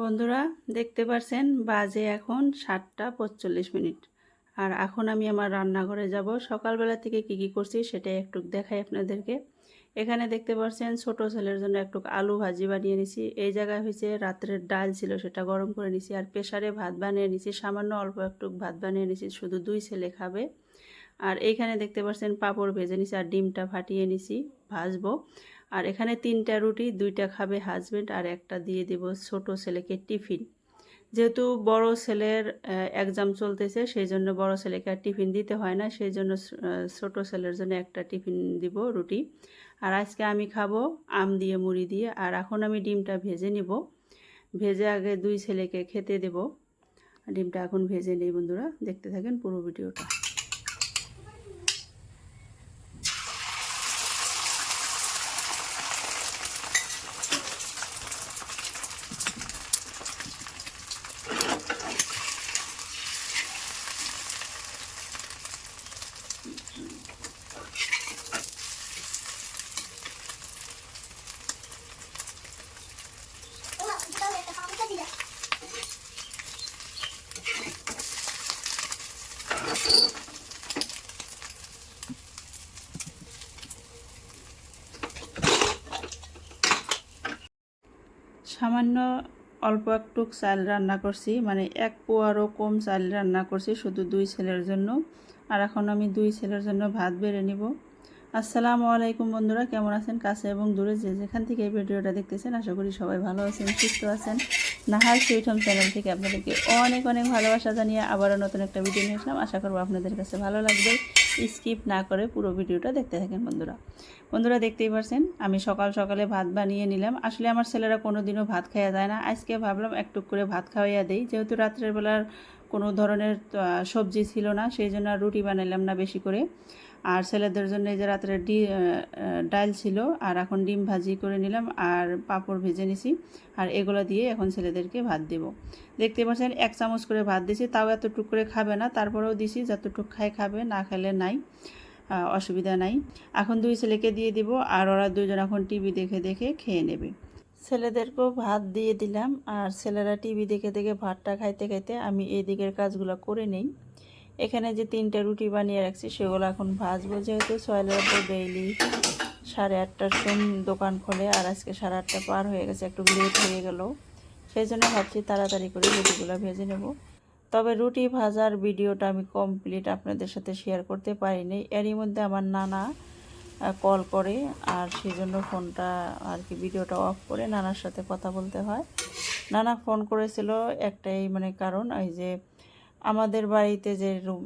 বন্ধুরা, দেখতে পাচ্ছেন বাজে এখন সাতটা পঁচল্লিশ মিনিট। আর এখন আমি আমার রান্নাঘরে যাব। সকালবেলা থেকে কি কি করছি সেটাই একটু দেখাই আপনাদেরকে। এখানে দেখতে পাচ্ছেন ছোট ছেলের জন্য একটু আলু ভাজি বানিয়ে নিছি। এই জায়গায় হয়েছে রাত্রের ডাল ছিল, সেটা গরম করে নিছি। আর প্রেশারে ভাত বানিয়ে নিছি। সামান্য অল্প একটু ভাত বানিয়ে নিছি, শুধু দুই ছেলে খাবে। আর এইখানে দেখতে পাচ্ছেন পাঁপড় ভেজে নিছি আর ডিমটা ফাটিয়ে নিছি, ভাজবো। আর এখানে তিনটা রুটি, দুইটা খাবে হাজবেন্ড আর একটা দিয়ে দিব ছোট ছেলেকে টিফিন। যেহেতু বড় ছেলের এক্সাম চলতেছে, সেই জন্য বড় ছেলেকে আর টিফিন দিতে হয় না, সেই জন্য ছোট ছেলের জন্য একটা টিফিন দিব রুটি। আর আজকে আমি খাব আম দিয়ে, মুড়ি দিয়ে, আর এখন আমি ডিমটা ভেজে নিব। ভেজে আগে দুই ছেলেকে খেতে দেব। ডিমটা এখন ভেজে নেই বন্ধুরা, দেখতে থাকেন পুরো ভিডিওটা সামান্য অল্প একটু চাল রান্না করছি মানে এক পোয়ারও কম চাল রান্না করছি শুধু দুই ছেলের জন্য। আর এখন আমি দুই ছেলের জন্য ভাত বেড়ে নিব। আসসালামু আলাইকুম বন্ধুরা, কেমন আছেন? কাছে এবং দূরে যে যেখান থেকে এই ভিডিওটা দেখতেছেন, আশা করি সবাই ভালো আছেন, সুস্থ আছেন। নাহার সুইট হোম চ্যানেল থেকে আপনাদেরকে অনেক অনেক ভালোবাসা জানিয়ে আবারও নতুন একটা ভিডিও নিয়ে আসলাম। আশা করব আপনাদের কাছে ভালো লাগবে। স্কিপ না করে পুরো ভিডিওটা দেখতে থাকেন বন্ধুরা। বন্ধুরা দেখতেই পারছেন, আমি সকাল সকালে ভাত বানিয়ে নিলাম। আসলে আমার ছেলেরা কোনো দিনও ভাত খাওয়া যায় না। আজকে ভাবলাম একটু করে ভাত খাওয়াইয়া দেই। যেহেতু রাত্রের বেলার কোনো ধরনের সবজি ছিল না, সেই জন্য রুটি বানাইলাম না বেশি করে। আর ছেলেদের জন্য এই যে রাত্রে ডি ডাল ছিল, আর এখন ডিম ভাজি করে নিলাম আর পাঁপড় ভেজে নিছি। আর এগুলো দিয়ে এখন ছেলেদেরকে ভাত দেব। দেখতে পাচ্ছেন, এক চামচ করে ভাত দিছি তাও এতটুক করে খাবে না, তারপরেও দিছি, যতটুক খায় খাবে, না খেলে নাই অসুবিধা নাই। এখন দুই ছেলেকে দিয়ে দিব, আর ওরা দুজন এখন টিভি দেখে দেখে খেয়ে নেবে। ছেলেদেরকেও ভাত দিয়ে দিলাম, আর ছেলেরা টিভি দেখে দেখে ভাতটা খাইতে খাইতে আমি এই দিকের কাজগুলো করে নেই। এখানে যে তিনটে রুটি বানিয়ে রাখছি, সেগুলো এখন ভাজবো যেহেতু। সয়েলের উপর ডেইলি সাড়ে আটটার সময় দোকান খোলে আর আজকে সাড়ে আটটা পার হয়ে গেছে, একটু লেট হয়ে গেল। সেই জন্য ভাবছি তাড়াতাড়ি করে রুটিগুলো ভেজে নেব। তবে রুটি ভাজার ভিডিওটা আমি কমপ্লিট আপনাদের সাথে শেয়ার করতে পারিনি। এরই মধ্যে আমার নানা কল করে আর সেই জন্য ফোনটা আর কি ভিডিওটা অফ করে নানার সাথে কথা বলতে হয়। নানা ফোন করেছিল একটাই মানে কারণ, ওই যে আমাদের বাড়িতে যে রুম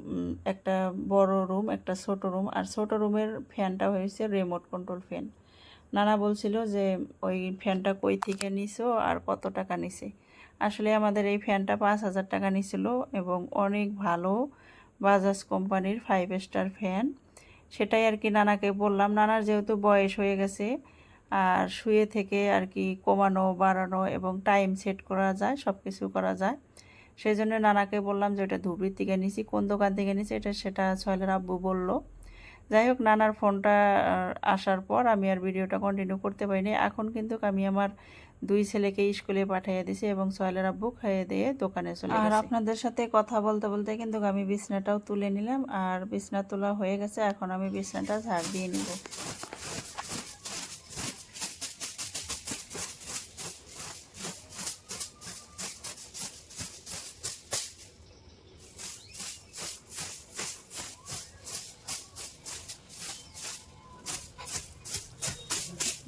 একটা বড় রুম, একটা ছোট রুম, আর ছোট রুমের ফ্যানটা হয়েছে রিমোট কন্ট্রোল ফ্যান নানা বলছিল যে, ওই ফ্যানটা কই থেকে নিছো আর কত টাকা নিছে? আসলে আমাদের এই ফ্যানটা পাঁচ হাজার টাকা নিছিল এবং অনেক ভালো বাজাজ কোম্পানির ফাইভ স্টার ফ্যান সেটাই আর কি নানাকে বললাম, নানার যেহেতু বয়স হয়ে গেছে, আর শুয়ে থেকে আর কি কমানো, বাড়ানো এবং টাইম সেট করা যায় সব কিছু করা যায় সেই জন্য নানাকে বললাম যে ওটা ধুবড়ির থেকে নিছি কোন দোকান থেকে নিছি এটা সেটা ছয়লের আব্বু বলল। যাই হোক নানার ফোনটা আসার পর আমি আর ভিডিওটা কন্টিনিউ করতে পারিনি। এখন কিন্তু আমি আমার দুই ছেলেকে স্কুলে পাঠিয়ে দিছি এবং সোহেলের আব্বু খাইয়ে দিয়ে দোকানে চলে আর আপনাদের সাথে কথা বলতে বলতে কিন্তু আমি বিছনাটাও তুলে নিলাম। আর বিছনা তোলা হয়ে গেছে এখন আমি বিছনাটা ঝাড় দিয়ে নিব।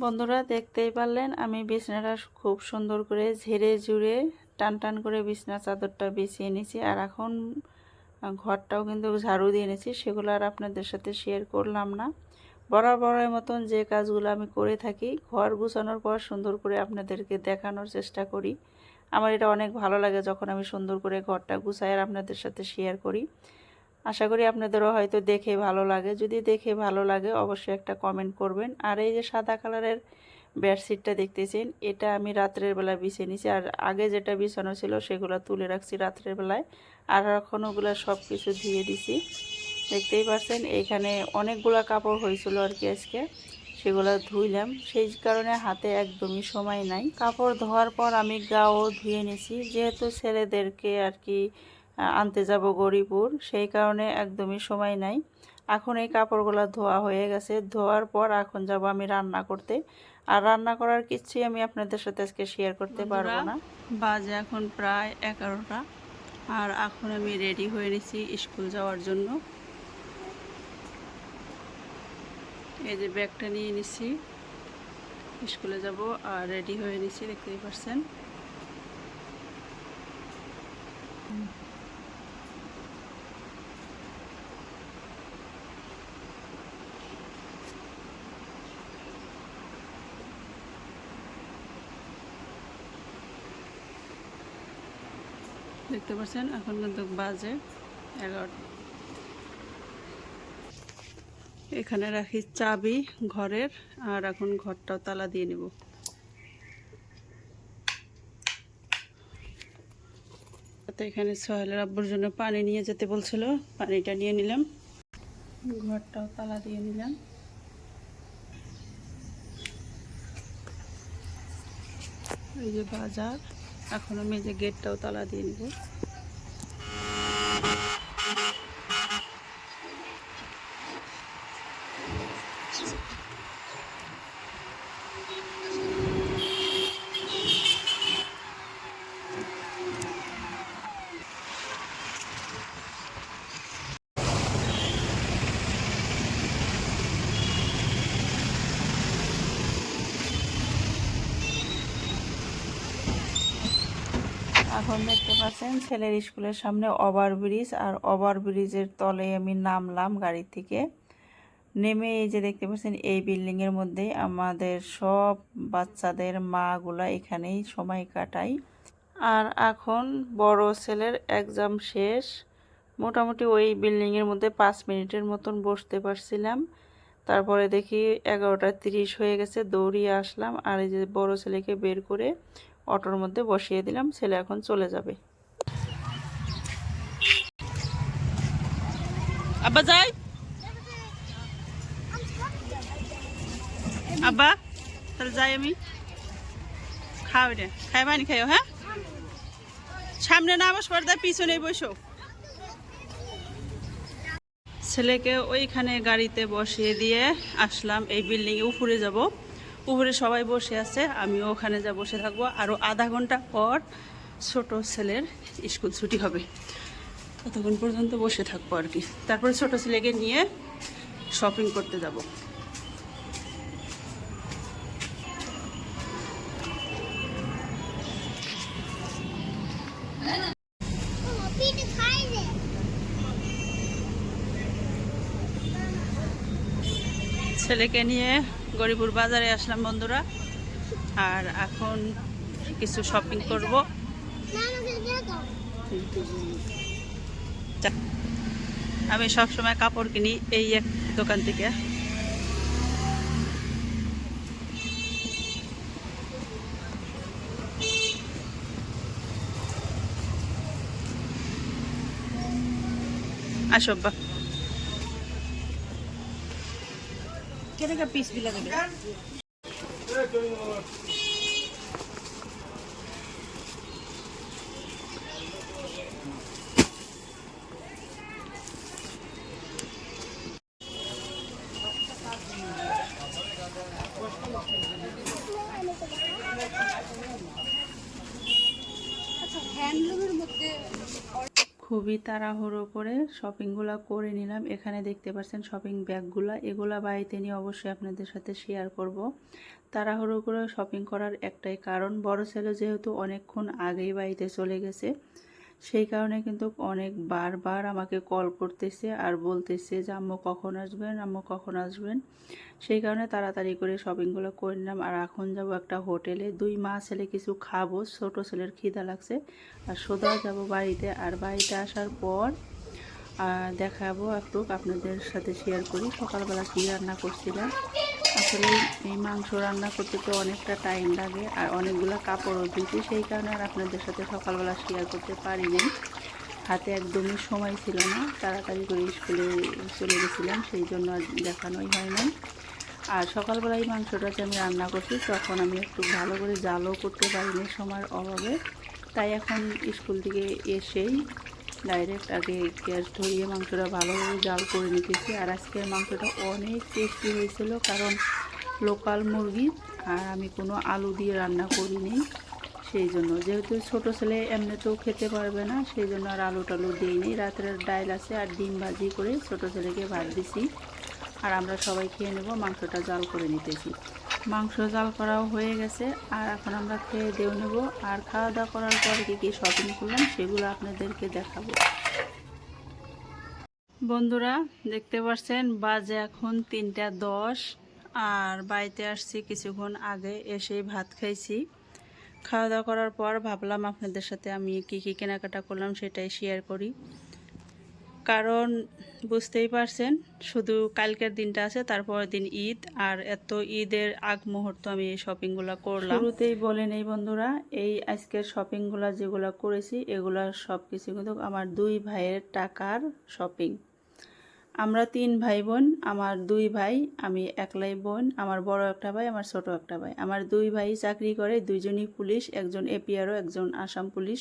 বন্ধুরা দেখতেই পারলেন, আমি বিছনাটা খুব সুন্দর করে ঝেড়ে জুড়ে টান টান করে বিছনা চাদরটা বিছিয়ে নিয়েছি। আর এখন ঘরটাও কিন্তু ঝাড়ু দিয়ে নিয়েছি সেগুলো আর আপনাদের সাথে শেয়ার করলাম না। বরাবরের মতন যে কাজগুলো আমি করে থাকি, ঘর গুছানোর পর সুন্দর করে আপনাদেরকে দেখানোর চেষ্টা করি। আমার এটা অনেক ভালো লাগে যখন আমি সুন্দর করে ঘরটা গুছাই আর আপনাদের সাথে শেয়ার করি। আশা করি আপনাদেরও হয়তো দেখে ভালো লাগে। যদি দেখে ভালো লাগে, অবশ্যই একটা কমেন্ট করবেন। আর এই যে সাদা কালারের বেডশিটটা দেখতেছেন, এটা আমি রাত্রের বেলায় বিছিয়ে নিছি। আর আগে যেটা বিছানো ছিল, সেগুলো তুলে রাখছি রাত্রের বেলায়। আর এখন ওগুলো সব কিছু ধুয়ে দিছি। দেখতেই পাচ্ছেন এইখানে অনেকগুলো কাপড় হয়েছিল আর কি আজকে। সেগুলো ধুইলাম। সেই কারণে হাতে একদমই সময় নাই। কাপড় ধোয়ার পর আমি গাও ধুয়ে নিছি। যেহেতু ছেলেদেরকে আর কি আনতে যাব গরিপুর। সেই কারণে একদমই সময় নাই। এখন এই কাপড়গুলো ধোয়া হয়ে গেছে। ধোয়ার পর এখন যাব আমি রান্না করতে। আর রান্না করার কিছুই আমি আপনাদের সাথে আজকে শেয়ার করতে পারব না। বাজে এখন প্রায় এগারোটা। আর এখন আমি রেডি হয়ে নিছি স্কুল যাওয়ার জন্য। এই যে ব্যাগটা নিয়ে নিছি। স্কুলে যাব আর রেডি হয়ে নিছি দেখতেই পাচ্ছেন দেখতে পাচ্ছেন, এখন কিন্তু বাজে এগারোটা। এখানে রাখি চাবি ঘরের, আর এখন ঘরটাও তালা দিয়ে নেব। তো এখানে সোহেলের আব্বুর জন্য পানি নিয়ে যেতে বলছিল, পানিটা নিয়ে নিলাম। ঘরটাও তালা দিয়ে নিলাম। এই যে বাজার। এখন মেঝে গেটটাও তালা দিয়ে নিব এখন দেখতে পাচ্ছেন ছেলের স্কুলের সামনে ওভার ব্রিজ আর ওভার ব্রিজের তলে আমি নামলাম গাড়ি থেকে। নেমে এই যে দেখতে পাচ্ছেন, এই বিল্ডিং এর মধ্যে আমাদের সব বাচ্চাদের মাগুলা এখানেই সময় কাটাই। আর এখন বড় ছেলের এক্সাম শেষ। মোটামুটি ওই বিল্ডিং এর মধ্যে পাঁচ মিনিটের মতন বসতে পারছিলাম। তারপরে দেখি এগারোটা তিরিশ হয়ে গেছে, দৌড়িয়ে আসলাম। আর এই যে বড় ছেলেকে বের করে অটোর মধ্যে বসিয়ে দিলাম, ছেলে এখন চলে যাবে। আব্বা যাই আব্বা, তাহলে যাই আমি। খাও রে খাই পানি খাইও হ্যাঁ? সামনে না বস পর্দায় পিছনে বসো। ছেলেকে ওইখানে গাড়িতে বসিয়ে দিয়ে আসলাম, এই বিল্ডিংয়ে উপরে যাব। উপরে সবাই বসে আছে, আমিও ওখানে যা বসে থাকব। আরও আধা ঘণ্টা পর ছোট ছেলের স্কুল ছুটি হবে। ততক্ষণ পর্যন্ত বসে থাকব আর কি তারপরে ছোট ছেলেকে নিয়ে শপিং করতে যাব ছেলেকে নিয়ে গরিপুর বাজারে আসলাম বন্ধুরা আর এখন কিছু শপিং করব আমি সব সময় কাপড় কিনি এই এক দোকান থেকে। আসো বা কেনেকা পিস বিলাক? খুবই তাড়াহুড়ো করে শপিংগুলো করে নিলাম। এখানে দেখতে পাচ্ছেন শপিং ব্যাগগুলো এগুলা বাড়িতে নিয়ে অবশ্যই আপনাদের সাথে শেয়ার করব। তাড়াহুড়ো করে শপিং করার একটাই কারণ, বড় ছেলে যেহেতু অনেকক্ষণ আগেই বাড়িতে চলে গেছে। সেই কারণে কিন্তু অনেক বারবার আমাকে কল করতেছে আর বলতেছে যে, আম্মু, কখন আসবেন? আম্মু, কখন আসবেন? সেই কারণে তাড়াতাড়ি করে শপিংগুলো করে নিলাম। আর এখন যাব একটা হোটেলে। দুই মা ছেলে কিছু খাব। ছোটো ছেলের খিদা লাগছে। আর সোদা যাব বাড়িতে। আর বাড়িতে আসার পর দেখাবো একটু আপনাদের সাথে শেয়ার করি। সকালবেলা কী রান্না করছিলাম? আসলে এই মাংস রান্না করতে তো অনেকটা টাইম লাগে আর অনেকগুলো কাপড়ও দিয়েছি সেই কারণে আর আপনাদের সাথে সকালবেলা শেয়ার করতে পারিনি। হাতে একদমই সময় ছিল না, তাড়াতাড়ি করে স্কুলে চলে গেছিলাম, সেই জন্য আর দেখানোই হয় না আর সকালবেলায় মাংসটা যে আমি রান্না করছি, তখন আমি একটু ভালো করে জালও করতে পারিনি সময়ের অভাবে। তাই এখন স্কুল থেকে এসেই ডাইরেক্ট আগে গ্যাস ধরিয়ে মাংসটা ভালোভাবে জাল করে নিতেছি। আর আজকের মাংসটা অনেক টেস্টি হয়েছিল কারণ লোকাল মুরগি আর আমি কোনো আলু দিয়ে রান্না করিনি সেই জন্য। যেহেতু ছোটো ছেলে এমনিতেও খেতে পারবে না, সেই জন্য আর আলু টালু দিইনি। রাতের ডাইল আছে আর ডিম ভাজি করে ছোটো ছেলেকে ভাত দিছি। আর আমরা সবাই খেয়ে নেব, মাংসটা জাল করে নিতেছি। মাংস জাল করাও হয়ে গেছে। আর এখন আমরা খেয়ে দেও নেব। আর খাওয়া দাওয়া করার পর কী কী শপিং করলাম সেগুলো আপনাদেরকে দেখাবো। বন্ধুরা, দেখতে পাচ্ছেন, বাজে এখন তিনটা দশ। আর বাড়িতে আসছি কিছুক্ষণ আগে, এসেই ভাত খাইছি। খাওয়া দাওয়া করার পর ভাবলাম আপনাদের সাথে আমি কি কি কেনাকাটা করলাম সেটাই শেয়ার করি। কারণ বুঝতেই পারছেন, শুধু কালকের দিনটা আছে তারপর দিন ঈদ, আর এত ঈদের আগ মুহূর্ত আমি এই শপিংগুলো করলাম। শুরুতেই বলে নেই বন্ধুরা, এই আজকের শপিংগুলো যেগুলো করেছি, এগুলো সব কিছু কিন্তু আমার দুই ভাইয়ের টাকার শপিং আমরা তিন ভাই বোন, আমার দুই ভাই, আমি একলাই বোন, আমার বড় একটা ভাই, আমার ছোট একটা ভাই। আমার দুই ভাই চাকরি করে, দুইজনই পুলিশ, একজন এপিআরও একজন আসাম পুলিশ।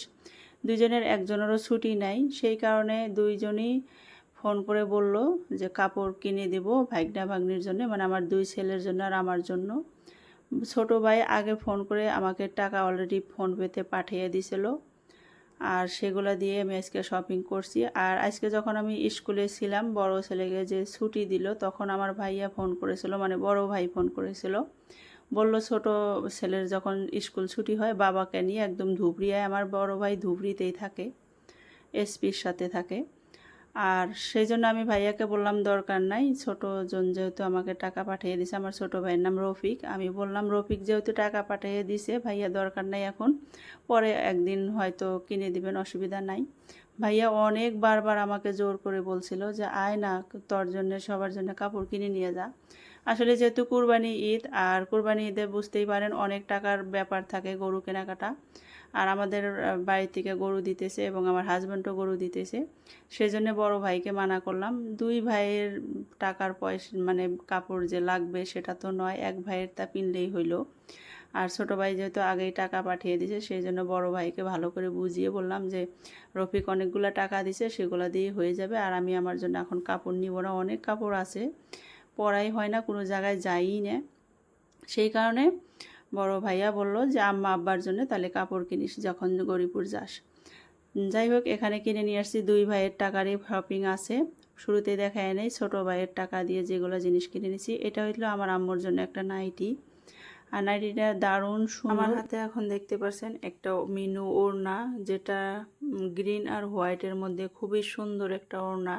দুইজনের একজনেরও ছুটি নাই। সেই কারণে দুইজনই ফোন করে বলল যে, কাপড় কিনে দেব ভাইগনা ভাগ্নির জন্য মানে আমার দুই ছেলের জন্য আর আমার জন্য। ছোট ভাই আগে ফোন করে আমাকে টাকা অলরেডি ফোন পেতে পাঠিয়ে দিছিল। আর সেগুলো দিয়ে আমি আজকে শপিং করছি। আর আজকে যখন আমি স্কুলে ছিলাম, বড় ছেলেকে যে ছুটি দিল, তখন আমার ভাইয়া ফোন করেছিল মানে বড় ভাই ফোন করেছিল। বলল, ছোট ছেলের যখন স্কুল ছুটি হয়, বাবাকে নিয়ে একদম ধুবড়িয়ায়, আমার বড় ভাই ধুবড়িতেই থাকে, এসপির সাথে থাকে। আর সেই জন্য আমি ভাইয়াকে বললাম, দরকার নাই, ছোট জন যেহেতু আমাকে টাকা পাঠিয়ে দিছে, আমার ছোট ভাইয়ের নাম রফিক। আমি বললাম, রফিক যেহেতু টাকা পাঠিয়ে দিছে, ভাইয়া দরকার নাই এখন, পরে একদিন হয়তো কিনে দিবেন, অসুবিধা নাই। ভাইয়া অনেক বারবার আমাকে জোর করে বলছিল যে, আয় না, তোর জন্য, সবার জন্য কাপড় কিনে নিয়ে যা। আসলে যেহেতু কুরবানি ঈদ, আর কুরবানি ঈদে বুঝতেই পারেন অনেক টাকার ব্যাপার থাকে গরু কেনাকাটা। আর আমাদের বাড়ি থেকে গরু দিতেছে এবং আমার হাজব্যান্ডও গরু দিতেছে। সেই জন্য বড়ো ভাইকে মানা করলাম। দুই ভাইয়ের টাকার পয়সা মানে কাপড় যে লাগবে সেটা তো নয়, এক ভাইয়ের তা কিনলেই হইল। আর ছোটো ভাই যেহেতু আগেই টাকা পাঠিয়ে দিছে সেই জন্য বড়ো ভাইকে ভালো করে বুঝিয়ে বললাম যে, রফিক অনেকগুলো টাকা দিছে, সেগুলো দিয়ে হয়ে যাবে। আর আমি আমার জন্য এখন কাপড় নিব না। অনেক কাপড় আছে। পরাই হয় না, কোনো জায়গায় যাইই না। সেই কারণে বড় ভাইয়া বলল যে, আম্মা, আব্বার জন্য তাহলে কাপড় কিনিস যখন গরিপুর যাস। যাই হোক, এখানে কিনে নিয়ে আসছি। দুই ভাইয়ের টাকারই শপিং আছে। শুরুতে দেখায় নেই, ছোটো ভাইয়ের টাকা দিয়ে যেগুলো জিনিস কিনে নিয়েছি এটা হইল আমার আম্মুর জন্য একটা নাইটি। আর নাইটিটা দারুণ আমার হাতে এখন দেখতে পাচ্ছেন একটা মিনু ওড়না, যেটা গ্রিন আর হোয়াইটের মধ্যে খুবই সুন্দর একটা ওড়না।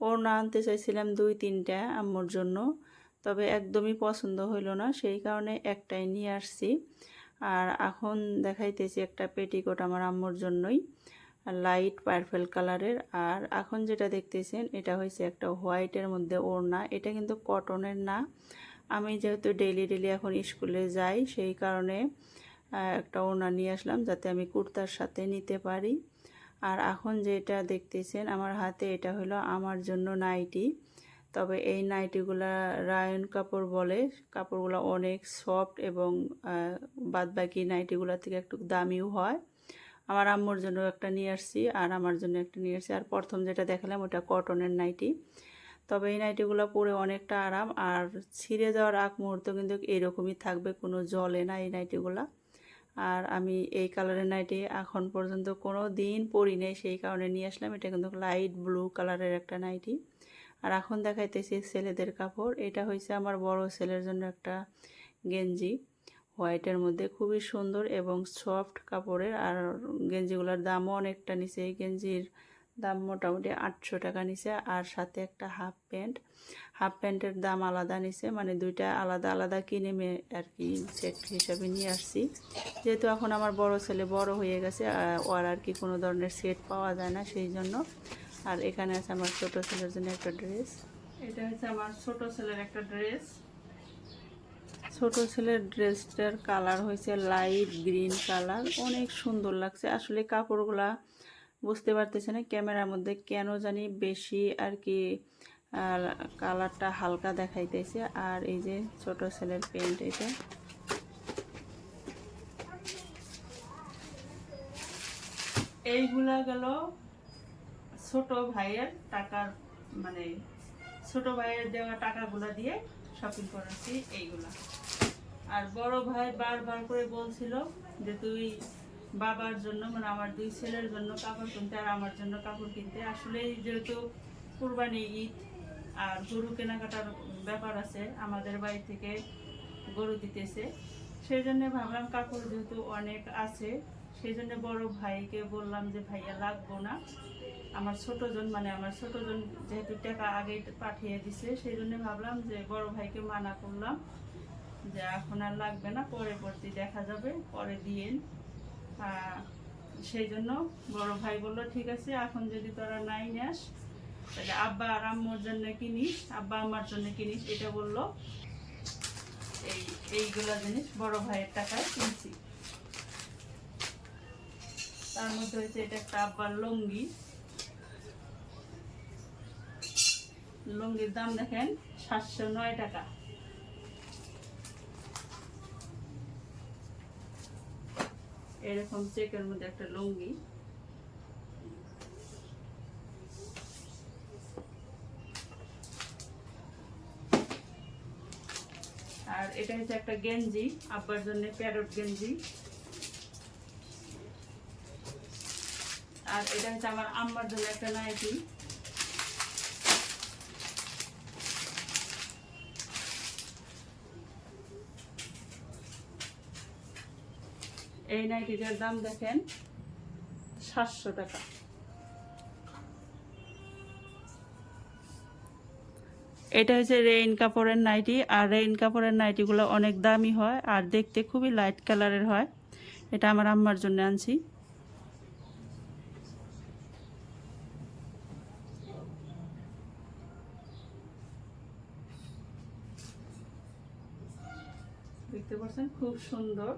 ওড়না আনতে চাইছিলাম দুই, তিনটা আম্মুর জন্য, তবে একদমই পছন্দ হইল না, সেই কারণে একটাই নিয়ে আসছি। আর এখন দেখাইতেছি একটা পেটিকোট আমার আম্মুর জন্যই, লাইট পার্পেল কালারের। আর এখন যেটা দেখতেছেন, এটা হয়েছে একটা হোয়াইটের মধ্যে ওড়না, এটা কিন্তু কটনের না। আমি যেহেতু ডেলি ডেলি এখন স্কুলে যাই, সেই কারণে একটা ওড়না নিয়ে আসলাম যাতে আমি কুর্তার সাথে নিতে পারি। আর এখন যেটা দেখতেছেন, আমার হাতে এটা হলো আমার জন্য নাইটি। তবে এই নাইটিগুলা রায়ন কাপড় বলে। কাপড়গুলো অনেক সফট এবং বাদবাকি নাইটিগুলো থেকে একটু দামিও হয়। আমার আম্মুর জন্য একটা নিয়ে আসছি আর আমার জন্য একটা নিয়ে আসছি। আর প্রথম যেটা দেখালাম ওটা কটনের নাইটি। তবে এই নাইটিগুলো পরে অনেকটা আরাম। আর ছিঁড়ে যাওয়ার আগ মুহূর্ত কিন্তু এরকমই থাকবে, কোনো জলে না এই নাইটিগুলা। আর আমি এই কালারের নাইটি এখন পর্যন্ত কোনো দিন পরি নেই সেই কারণে নিয়ে আসলাম। এটা কিন্তু লাইট ব্লু কালারের একটা নাইটি। আর এখন দেখাইতেছি ছেলেদের কাপড়। এটা হয়েছে আমার বড় ছেলের জন্য একটা গেঞ্জি। হোয়াইটের মধ্যে খুবই সুন্দর এবং সফট কাপড়ের। আর গেঞ্জিগুলোর দামও অনেকটা নিচে। এই গেঞ্জির দাম মোটামুটি আটশো টাকা নিছে আর সাথে একটা হাফ প্যান্ট হাফ প্যান্টের দাম আলাদা নিছে মানে দুইটা আলাদা আলাদা কিনে আর কি সেট হিসাবে নিয়ে আসছি। যেহেতু এখন আমার বড় ছেলে বড় হয়ে গেছে ওর আর কি কোনো ধরনের সেট পাওয়া যায় না সেই জন্য। আর এখানে আছে আমার ছোট ছেলের জন্য একটা ড্রেস এটা হচ্ছে আমার ছোট ছেলের একটা ড্রেস ছোট ছেলের ড্রেসটার কালার হয়েছে লাইট গ্রিন কালার অনেক সুন্দর লাগছে। আসলে কাপড়গুলা বুঝতে পারতেছে না ক্যামেরার মধ্যে কেন জানি বেশি আর কি আর কালারটা হালকা দেখাইতেছে। আর এই যে ছোট ছেলের প্যান্ট এটা। এইগুলা গেল ছোট ভাইয়ের টাকার মানে ছোট ভাইয়ের দেওয়া টাকাগুলো দিয়ে শপিং করেছি এইগুলা। আর বড় ভাই বারবার করে বলছিল যে, তুই বাবার জন্য মানে আমার দুই ছেলের জন্য কাপড় কিনতে আর আমার জন্য কাপড় কিনতে। আসলে যেহেতু কুরবানি ঈদ আর গরু কেনাকাটার ব্যাপার আছে, আমাদের বাড়ি থেকে গরু দিতেছে। সেই জন্য ভাবলাম কাকুর যেহেতু অনেক আছে, সেই জন্য বড় ভাইকে বললাম যে, ভাইয়া, লাগবো না। আমার ছোট জন মানে আমার ছোট জন যেহেতু টাকা আগে পাঠিয়ে দিছে, সেই জন্য ভাবলাম যে, বড় ভাইকে মানা করলাম যে, এখন আর লাগবে না পরে পরতে দেখা যাবে, পরে দিয়েন। সেই জন্য বড় ভাই বলল, ঠিক আছে, এখন যদি তোরা নাই নেস তাহলে আব্বা আর আম্মুর জন্য কিনিস আব্বা আমার জন্য কিনিস এটা বলল। এই, এইগুলা জিনিস বড় ভাইয়ের টাকায় কিনছি। তার মধ্যে হচ্ছে এটা একটা আব্বার লুঙ্গি। লুঙ্গির দাম দেখেন সাতশো নয় টাকা। এরকম চেকের মধ্যে একটা লুঙ্গি আর এটা হচ্ছে একটা গেঞ্জি, আব্বার জন্য প্যারট গেঞ্জি। আর এটা হচ্ছে আমার আম্মার জন্য একটা নাইটি। এই নাইটিটার দাম দেখেন সাতশো টাকা। এটা হচ্ছে রেইন কাপড়ের নাইটি। আর রেইন কাপড়ের নাইটিগুলো অনেক দামি হয় আর দেখতে খুবই লাইট কালারের হয়। এটা আমার আম্মার জন্য আনছি। দেখতে পাচ্ছেন? খুব সুন্দর।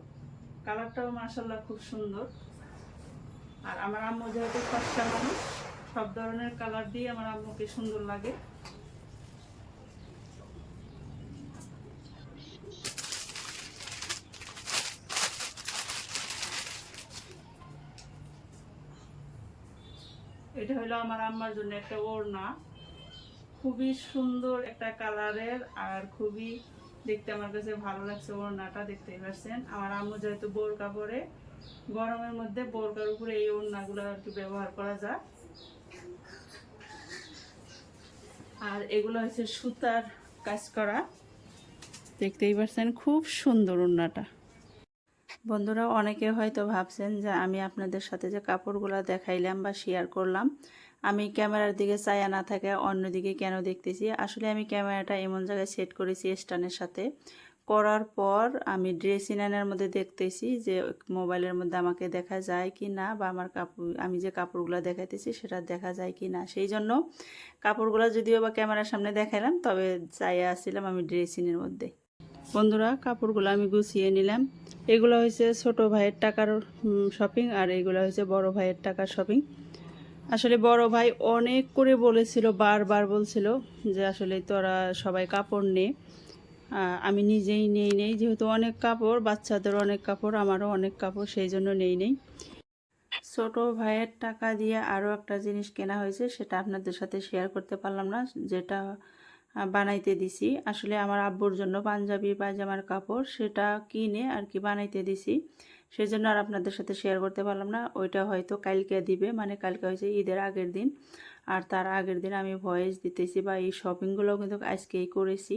কালারটাও মাসাল্লাহ খুব সুন্দর। আর আমার আম্মু যেহেতু ফর্সা মানুষ, সব ধরনের কালার দিয়ে আমার আম্মুকে সুন্দর লাগে। এটা হলো আমার আম্মার জন্য একটা ওড়না। খুবই সুন্দর একটা কালারের আর খুবই দেখতে আমার কাছে ভালো লাগছে ওড়নাটা, দেখতেই পাচ্ছেন। আমার আম্মু যেহেতু বোরকা পরে, গরমের মধ্যে বোরকার উপরে এই ওড়নাগুলো আর কি ব্যবহার করা যায়। আর এগুলো হচ্ছে সুতার কাজ করা। দেখতেই পাচ্ছেন, খুব সুন্দর ওড়নাটা। বন্ধুরা অনেকে হয়তো ভাবছেন যে আমি আপনাদের সাথে যে কাপড়গুলো দেখাইলাম বা শেয়ার করলাম, আমি ক্যামেরার দিকে চায়া না থাকে, অন্যদিকে কেন দেখতেছি? আসলে আমি ক্যামেরাটা এমন জায়গায় সেট করেছি স্ট্যান্ডের সাথে। করার পর আমি ড্রেসিং আয়নার মধ্যে দেখতেছি যে মোবাইলের মধ্যে আমাকে দেখা যায় কি না বা আমার কাপড়, আমি যে কাপড়গুলো দেখাইতেছি সেটা দেখা যায় কি না। সেই জন্য কাপড়গুলো যদিও বা ক্যামেরার সামনে দেখাইলাম, তবে চাইয়া আসছিলাম আমি ড্রেসিংয়ের মধ্যে। বন্ধুরা, কাপড়গুলো আমি গুছিয়ে নিলাম। এগুলো হয়েছে ছোট ভাইয়ের টাকার শপিং আর এগুলো হয়েছে বড় ভাইয়ের টাকার শপিং আসলে বড় ভাই অনেক করে বলেছিল, বারবার বলছিল যে আসলে তোরা সবাই কাপড় নে। আমি নিজেই নেই নেই। যেহেতু অনেক কাপড়, বাচ্চাদের অনেক কাপড়, আমারও অনেক কাপড়, সেই জন্য নেই নেই। ছোট ভাইয়ের টাকা দিয়ে আরও একটা জিনিস কেনা হয়েছে, সেটা আপনাদের সাথে শেয়ার করতে পারলাম না, যেটা বানাইতে দিছি। আসলে আমার আব্বুর জন্য পাঞ্জাবি, পায়জামার কাপড় সেটা কিনে আর কি বানাইতে দিছি। সেই জন্য আর আপনাদের সাথে শেয়ার করতে পারলাম না। ওইটা হয়তো কালকে দিবে মানে কালকে হয়েছে ঈদের আগের দিন। আর তার আগের দিন আমি ভয়েস দিতেছি বা এই শপিংগুলোও কিন্তু আজকেই করেছি।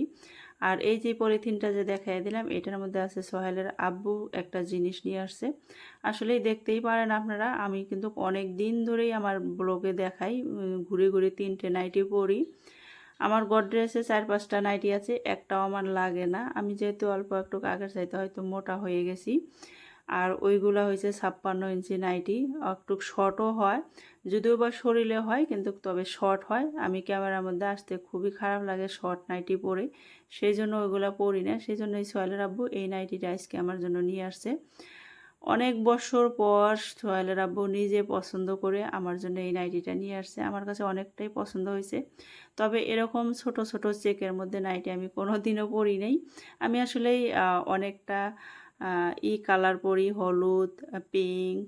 আর এই যে পলিথিনটা যে দেখাই দিলাম, এটার মধ্যে আছে সোহেলের আব্বু একটা জিনিস নিয়ে আসছে। আসলেই দেখতেই পারেন আপনারা, আমি কিন্তু অনেক দিন ধরেই আমার ব্লগে দেখাই ঘুরে ঘুরে তিনটে নাইটি পরি আমার গডরেজে চার পাঁচটা নাইটি আছে, একটাও আমার লাগে না। আমি যেহেতু অল্প একটু আগের চাইতে হয়তো মোটা হয়ে গেছি। আর ওইগুলো হয়েছে ছাপ্পান্ন ইঞ্চি নাইটি, একটু শর্টও হয়, যদিও বা শরীরে হয়, কিন্তু তবে শর্ট হয়। আমি ক্যামেরার মধ্যে আসতে খুবই খারাপ লাগে শর্ট নাইটি পরে, সেই জন্য ওইগুলো পরি না। সেই জন্য এই সোয়ালের আব্বু এই নাইটিটা আজকে আমার জন্য নিয়ে আসছে। অনেক বছর পর সোহেলের আব্বু নিজে পছন্দ করে আমার জন্য এই নাইটিটা নিয়ে আসছে। আমার কাছে অনেকটাই পছন্দ হয়েছে। তবে এরকম ছোট ছোট চেকের মধ্যে নাইটি আমি কোনো দিনও পরি নেই। আমি আসলেই অনেকটা ই কালার পরি, হলুদ পিঙ্ক,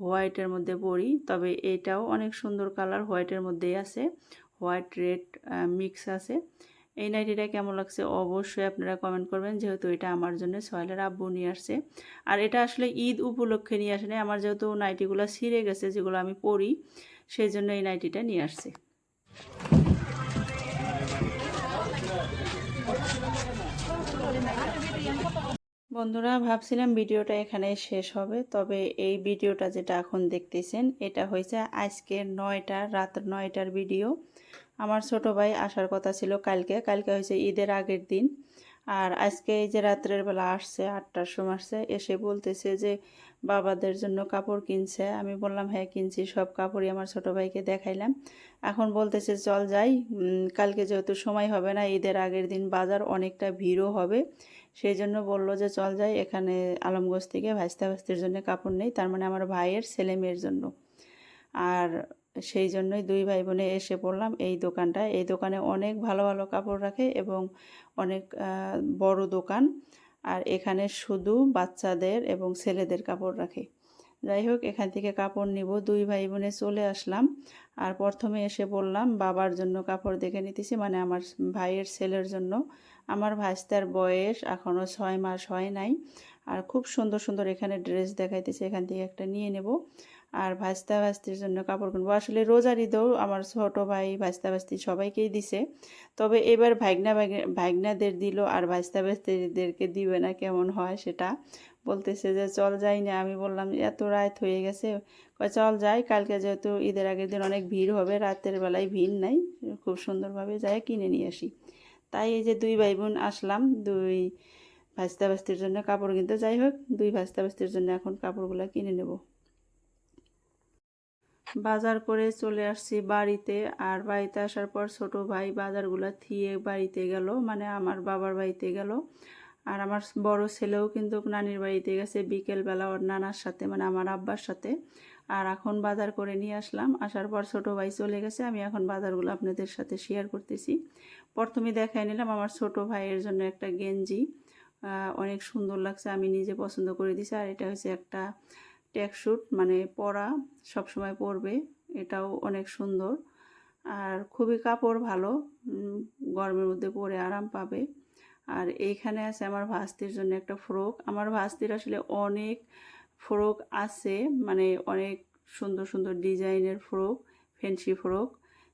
হোয়াইটের মধ্যে পরি। তবে এটাও অনেক সুন্দর কালার, হোয়াইটের মধ্যেই আছে। হোয়াইট, রেড মিক্স আছে। এই নাইটিটা কেমন লাগছে অবশ্যই আপনারা কমেন্ট করবেন, যেহেতু এটা আমার জন্য সোহেলের আব্বু নিয়ে আসছে। আর এটা আসলে ঈদ উপলক্ষে নিয়ে আসে নাই, আমার যেহেতু নাইটিগুলো ছিঁড়ে গেছে, যেগুলো আমি পরি, সেই জন্য এই নাইটিটা নিয়ে আসছে। বন্ধুরা, ভাবছিলাম ভিডিওটা এখানে শেষ হবে, তবে এই ভিডিওটা যেটা এখন দেখতেছেন, এটা হয়েছে আজকের নয়টা রাত নয়টার ভিডিও। আমার ছোট ভাই আসার কথা ছিল কালকে। কালকে হয়েছে ঈদের আগের দিন। আর আজকে এই যে রাত্রের বেলা আসছে, আটটার সময় আসছে, এসে বলতেছে যে বাবাদের জন্য কাপড় কিনছে। আমি বললাম হ্যাঁ কিনছি, সব কাপড়ই আমার ছোট ভাইকে দেখাইলাম। এখন বলতেছে, চল যাই। কালকে যেহেতু সময় হবে না, ঈদের আগের দিন বাজার অনেকটা ভিড়ও হবে। সেই জন্য বলল যে, চল যাই, এখানে আলমগঞ্জ থেকে ভাস্তা ভাস্তির জন্য কাপড় নেই। তার মানে আমার ভাইয়ের ছেলে মেয়ের জন্য। আর সেই জন্যই দুই ভাই বোনে এসে পড়লাম এই দোকানটায়। এই দোকানে অনেক ভালো ভালো কাপড় রাখে এবং অনেক বড় দোকান। আর এখানে শুধু বাচ্চাদের এবং ছেলেদের কাপড় রাখে। যাই হোক, এখান থেকে কাপড় নিব। দুই ভাই বোনে চলে আসলাম। আর প্রথমে এসে বললাম, বাবার জন্য কাপড় দেখে নিতেছি। মানে আমার ভাইয়ের ছেলের জন্য। আমার ভাইস্তার বয়স এখনও ছয় মাস হয় নাই। আর খুব সুন্দর সুন্দর এখানে ড্রেস দেখাইতেছে। এখান থেকে একটা নিয়ে নেব। আর ভাস্তা ভাস্তির জন্য কাপড় কিনবো আসলে রোজার ঈদেও আমার ছোট ভাই ভাস্তা ভাস্তি সবাইকেই দিছে। তবে এবার ভাগনা ভাগ- ভাগনাদের দিল আর ভাস্তা ভাস্তিদেরকে দিবে না, কেমন হয় সেটা বলতেছে যে, চল যাই না। আমি বললাম, এত রাত হয়ে গেছে। চল যাই, কালকে যেহেতু ঈদের আগের দিন অনেক ভিড় হবে, রাতের বেলায় ভিড় নাই, খুব সুন্দরভাবে যাই কিনে নিয়ে আসি। তাই এই যে দুই ভাই বোন আসলাম, দুই ভাস্তা ভাস্তির জন্য কাপড় কিনতে। যাই হোক, দুই ভাস্তা ভাস্তির জন্য এখন কাপড়গুলো কিনে নেব। বাজার করে চলে আসছি বাড়িতে। আর বাড়িতে আসার পর ছোট ভাই বাজারগুলো থিয়ে বাড়িতে গেল মানে আমার বাবার বাড়িতে গেল। আর আমার বড় ছেলেও কিন্তু নানির বাড়িতে গেছে বিকেলবেলা ওর নানার সাথে মানে আমার আব্বার সাথে। আর এখন বাজার করে নিয়ে আসলাম। আসার পর ছোট ভাই চলে গেছে, আমি এখন বাজারগুলো আপনাদের সাথে শেয়ার করতেছি। প্রথমে দেখাই নিলাম আমার ছোট ভাইয়ের জন্য একটা গেঞ্জি। অনেক সুন্দর লাগছে, আমি নিজে পছন্দ করে দিছি। আর এটা হচ্ছে একটা ট্যাকশুট মানে পরা সবসময় পরবে, এটাও অনেক সুন্দর। আর খুবই কাপড় ভালো গরমের মধ্যে পরে আরাম পাবে। আর এইখানে আছে আমার ভাস্তির জন্য একটা ফ্রক। আমার ভাস্তির আসলে অনেক ফ্রক আছে মানে অনেক সুন্দর সুন্দর ডিজাইনের ফ্রক, ফ্যান্সি ফ্রক।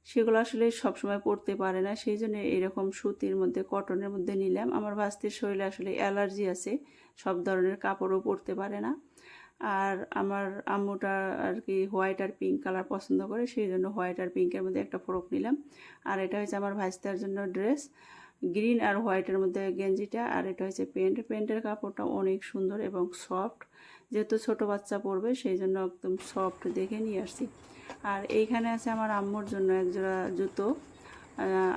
সেগুলো আসলে সবসময় পরতে পারে না, সেই জন্য এরকম সুতির মধ্যে, কটনের মধ্যে নিলাম। আমার ভাস্তির শরীরে আসলে অ্যালার্জি আছে, সব ধরনের কাপড়ও পরতে পারে না। আর আমার আম্মুটা আর কি হোয়াইট আর পিঙ্ক কালার পছন্দ করে সেই জন্য হোয়াইট আর পিঙ্কের মধ্যে একটা ফ্রক নিলাম। আর এটা হচ্ছে আমার ভাইস্তার জন্য ড্রেস গ্রিন আর হোয়াইটের মধ্যে গেঞ্জিটা, আর এটা হচ্ছে প্যান্ট প্যান্টের কাপড়টা অনেক সুন্দর এবং সফট যেহেতু ছোট বাচ্চা পরবে সেই জন্য একদম সফট দেখে নিয়ে আসছি। আর এইখানে আছে আমার আম্মুর জন্য একজোড়া জুতো।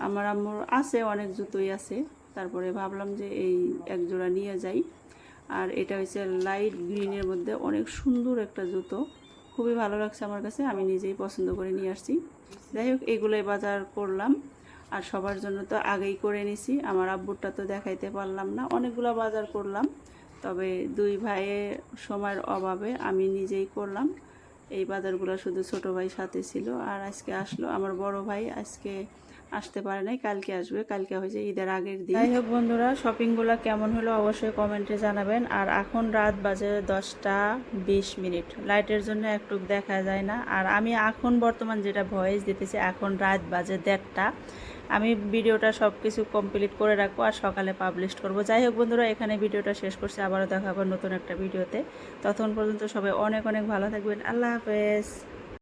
আমার আম্মুর আছে, অনেক জুতোই আছে। তারপরে ভাবলাম যে এই একজোড়া নিয়ে যাই। আর এটা হচ্ছে লাইট গ্রিনের মধ্যে অনেক সুন্দর একটা জুতো। খুবই ভালো লাগছে আমার কাছে, আমি নিজেই পছন্দ করে নিয়ে আসছি। যাই হোক, এগুলোই বাজার করলাম। আর সবার জন্য তো আগেই করে নিছি, আমার আব্বুরটা তো দেখাইতে পারলাম না। অনেকগুলো বাজার করলাম, তবে দুই ভাইয়ের সময়ের অভাবে আমি নিজেই করলাম। এই বাজারগুলো শুধু ছোট ভাই সাথে ছিল, আর আজকে আসলো আমার বড় ভাই। আজকে আসতে পারে নাই, কালকে আসবে, কালকে হয়েছে ঈদের আগের দিন। যাই হোক বন্ধুরা শপিংগুলো কেমন হলো অবশ্যই কমেন্টে জানাবেন। আর এখন রাত বাজে দশটা বিশ মিনিট। লাইটের জন্য একটু দেখা যায় না। আর আমি এখন বর্তমান যেটা ভয়েস দিতেছি, এখন রাত বাজে দেড়টা। আমি ভিডিওটা সব কিছু কমপ্লিট করে রাখব আর সকালে পাবলিশ করব। যাই হোক বন্ধুরা, এখানে ভিডিওটা শেষ করছি। আবারও দেখা হবে নতুন একটা ভিডিওতে। ততক্ষণ পর্যন্ত সবাই অনেক অনেক ভালো থাকবেন। আল্লাহ হাফেজ।